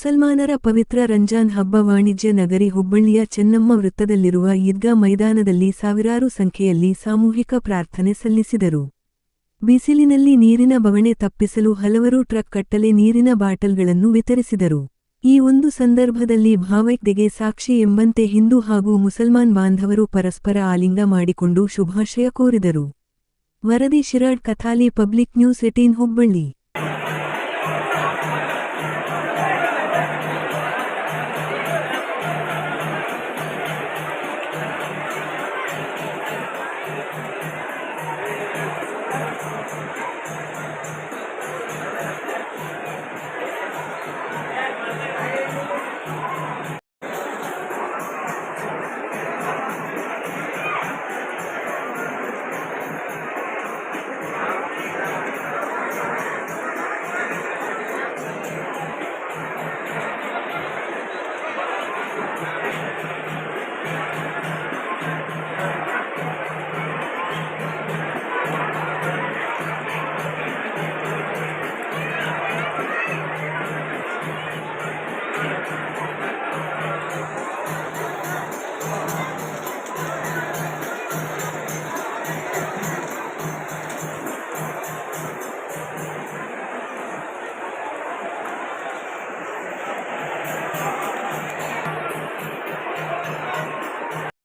ಮುಸಲ್ಮಾನರ ಪವಿತ್ರ ರಂಜಾನ್ ಹಬ್ಬ ವಾಣಿಜ್ಯ ನಗರಿ ಹುಬ್ಬಳ್ಳಿಯ ಚೆನ್ನಮ್ಮ ವೃತ್ತದಲ್ಲಿರುವ ಈದ್ಗಾ ಮೈದಾನದಲ್ಲಿ ಸಾವಿರಾರು ಸಂಖ್ಯೆಯಲ್ಲಿ ಸಾಮೂಹಿಕ ಪ್ರಾರ್ಥನೆ ಸಲ್ಲಿಸಿದರು. ಬಿಸಿಲಿನಲ್ಲಿ ನೀರಿನ ಬವಣೆ ತಪ್ಪಿಸಲು ಹಲವರು ಟ್ರಕ್ ಕಟ್ಟಲೆ ನೀರಿನ ಬಾಟಲ್ಗಳನ್ನು ವಿತರಿಸಿದರು. ಈ ಒಂದು ಸಂದರ್ಭದಲ್ಲಿ ಭಾವೈಕ್ಯತೆಗೆ ಸಾಕ್ಷಿ ಎಂಬಂತೆ ಹಿಂದೂ ಹಾಗೂ ಮುಸಲ್ಮಾನ್ ಬಾಂಧವರು ಪರಸ್ಪರ ಆಲಿಂಗ ಮಾಡಿಕೊಂಡು ಶುಭಾಶಯ ಕೋರಿದರು. ವರದಿ Shirad Kathali public news eighteen Hubballi. どどどどどどどどどど。